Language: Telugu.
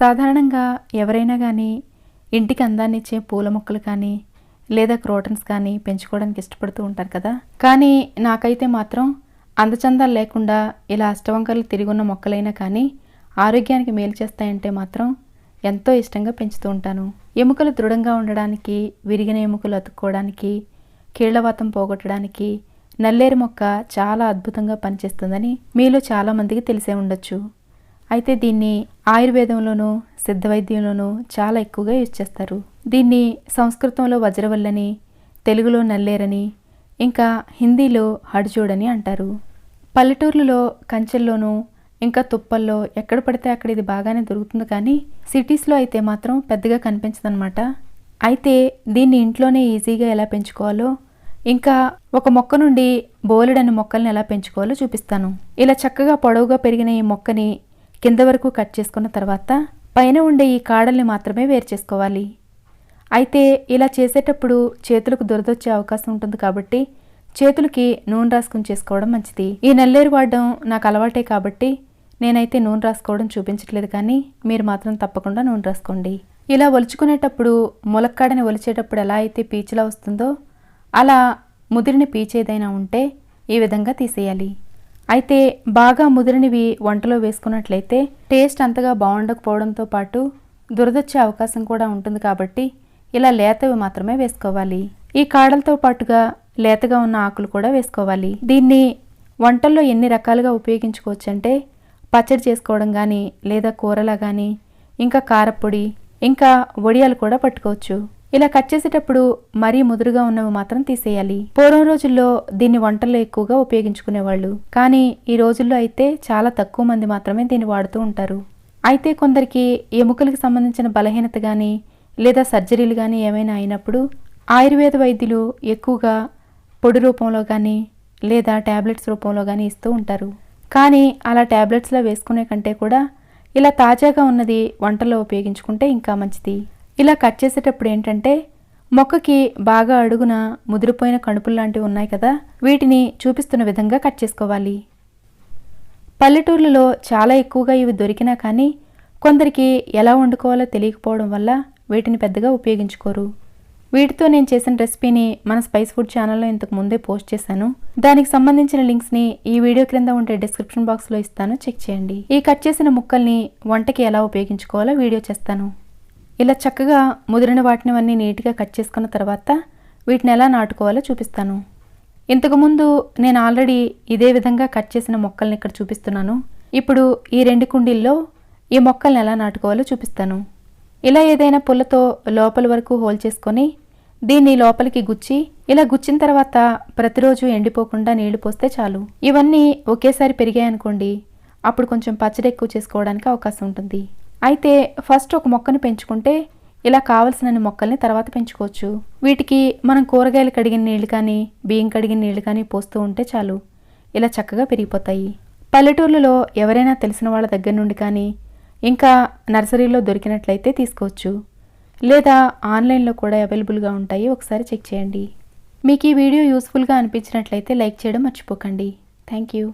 సాధారణంగా ఎవరైనా కానీ ఇంటికి అందాన్ని ఇచ్చే పూల మొక్కలు కానీ లేదా క్రోటన్స్ కానీ పెంచుకోవడానికి ఇష్టపడుతూ ఉంటారు కదా. కానీ నాకైతే మాత్రం అందచందాలు లేకుండా ఇలా అష్టవంకర్లు తిరిగున్న మొక్కలైనా కానీ ఆరోగ్యానికి మేలు చేస్తాయంటే మాత్రం ఎంతో ఇష్టంగా పెంచుతూ ఉంటాను. ఎముకలు దృఢంగా ఉండడానికి విరిగిన ఎముకలు అతుక్కోవడానికి కీళ్ళవాతం పోగొట్టడానికి నల్లేరు మొక్క చాలా అద్భుతంగా పనిచేస్తుందని మీలో చాలామందికి తెలిసే ఉండొచ్చు. అయితే దీన్ని ఆయుర్వేదంలోనూ సిద్ధ వైద్యంలోనూ చాలా ఎక్కువగా యూజ్ చేస్తారు. దీన్ని సంస్కృతంలో వజ్రవల్లని తెలుగులో నల్లేరని ఇంకా హిందీలో హడ్జోడని అంటారు. పల్లెటూర్లలో కంచెల్లోనూ ఇంకా తుప్పల్లో ఎక్కడ పడితే అక్కడ ఇది బాగానే దొరుకుతుంది కానీ సిటీస్లో అయితే మాత్రం పెద్దగా కనిపించదనమాట అయితే దీన్ని ఇంట్లోనే ఈజీగా ఎలా పెంచుకోవాలో ఇంకా ఒక మొక్క నుండి బోలెడని మొక్కల్ని ఎలా పెంచుకోవాలో చూపిస్తాను. ఇలా చక్కగా పొడవుగా పెరిగిన ఈ మొక్కని కింద వరకు కట్ చేసుకున్న తర్వాత పైన ఉండే ఈ కాడల్ని మాత్రమే వేరు చేసుకోవాలి. అయితే ఇలా చేసేటప్పుడు చేతులకు దురదొచ్చే అవకాశం ఉంటుంది కాబట్టి చేతులకి నూనె రాసుకుని చేసుకోవడం మంచిది. ఈ నల్లేరు వాడడం నాకు అలవాటే కాబట్టి నేనైతే నూనె రాసుకోవడం చూపించట్లేదు కానీ మీరు మాత్రం తప్పకుండా నూనె రాసుకోండి. ఇలా ఒలుచుకునేటప్పుడు ములక్కాడని ఒలిచేటప్పుడు ఎలా అయితే పీచులా వస్తుందో అలా ముదిరిన పీచేదైనా ఉంటే ఈ విధంగా తీసేయాలి. అయితే బాగా ముదిరినవి వంటలో వేసుకున్నట్లయితే టేస్ట్ అంతగా బాగుండకపోవడంతో పాటు దురదొచ్చే అవకాశం కూడా ఉంటుంది కాబట్టి ఇలా లేతవి మాత్రమే వేసుకోవాలి. ఈ కాడలతో పాటుగా లేతగా ఉన్న ఆకులు కూడా వేసుకోవాలి. దీన్ని వంటల్లో ఎన్ని రకాలుగా ఉపయోగించుకోవచ్చు అంటే పచ్చడి చేసుకోవడం కానీ లేదా కూరలా కానీ ఇంకా కారపొడి ఇంకా వడియాలు కూడా పట్టుకోవచ్చు. ఇలా కట్ చేసేటప్పుడు మరీ ముదురుగా ఉన్నవి మాత్రం తీసేయాలి. పూర్వం రోజుల్లో దీన్ని వంటల్లో ఎక్కువగా ఉపయోగించుకునేవాళ్ళు. కానీ ఈ రోజుల్లో అయితే చాలా తక్కువ మంది మాత్రమే దీన్ని వాడుతూ ఉంటారు. అయితే కొందరికి ఎముకలకు సంబంధించిన బలహీనత కానీ లేదా సర్జరీలు కానీ ఏమైనా అయినప్పుడు ఆయుర్వేద వైద్యులు ఎక్కువగా పొడి రూపంలో కానీ లేదా ట్యాబ్లెట్స్ రూపంలో కానీ ఇస్తూ ఉంటారు. కానీ అలా ట్యాబ్లెట్స్లో వేసుకునే కంటే కూడా ఇలా తాజాగా ఉన్నది వంటల్లో ఉపయోగించుకుంటే ఇంకా మంచిది. ఇలా కట్ చేసేటప్పుడు ఏంటంటే మొక్కకి బాగా అడుగున ముదిరిపోయిన కణుపులు లాంటివి ఉన్నాయి కదా వీటిని చూపిస్తున్న విధంగా కట్ చేసుకోవాలి. పల్లెటూర్లలో చాలా ఎక్కువగా ఇవి దొరికినా కానీ కొందరికి ఎలా వండుకోవాలో తెలియకపోవడం వల్ల వీటిని పెద్దగా ఉపయోగించుకోరు. వీటితో నేను చేసిన రెసిపీని మన స్పైస్ ఫుడ్ ఛానల్లో ఇంతకు ముందే పోస్ట్ చేశాను. దానికి సంబంధించిన లింక్స్ని ఈ వీడియో క్రింద ఉండే డిస్క్రిప్షన్ బాక్స్లో ఇస్తాను. చెక్ చేయండి. ఈ కట్ చేసిన ముక్కల్ని వంటకి ఎలా ఉపయోగించుకోవాలో వీడియో చేస్తాను. ఇలా చక్కగా ముదిరిన వాటిని అన్నీ నీట్గా కట్ చేసుకున్న తర్వాత వీటిని ఎలా నాటుకోవాలో చూపిస్తాను. ఇంతకుముందు నేను ఆల్రెడీ ఇదే విధంగా కట్ చేసిన మొక్కల్ని ఇక్కడ చూపిస్తున్నాను. ఇప్పుడు ఈ రెండు కుండీల్లో ఈ మొక్కల్ని ఎలా నాటుకోవాలో చూపిస్తాను. ఇలా ఏదైనా పుల్లతో లోపల వరకు హోల్ చేసుకొని దీన్ని లోపలికి గుచ్చి ఇలా గుచ్చిన తర్వాత ప్రతిరోజు ఎండిపోకుండా నీళ్ళు పోస్తే చాలు. ఇవన్నీ ఒకేసారి పెరిగాయనుకోండి అప్పుడు కొంచెం పచ్చడి ఎక్కువ చేసుకోవడానికి అవకాశం ఉంటుంది. అయితే ఫస్ట్ ఒక మొక్కను పెంచుకుంటే ఇలా కావలసిన మొక్కల్ని తర్వాత పెంచుకోవచ్చు. వీటికి మనం కూరగాయలు కడిగిన నీళ్ళు కానీ బియ్యం కడిగిన నీళ్ళు కానీ పోస్తూ ఉంటే చాలు. ఇలా చక్కగా పెరిగిపోతాయి. పల్లెటూర్లలో ఎవరైనా తెలిసిన వాళ్ళ దగ్గర నుండి కానీ ఇంకా నర్సరీలో దొరికినట్లయితే తీసుకోవచ్చు. లేదా ఆన్లైన్లో కూడా అవైలబుల్గా ఉంటాయి. ఒకసారి చెక్ చేయండి. మీకు ఈ వీడియో యూస్ఫుల్గా అనిపించినట్లయితే లైక్ చేయడం మర్చిపోకండి. Thank you.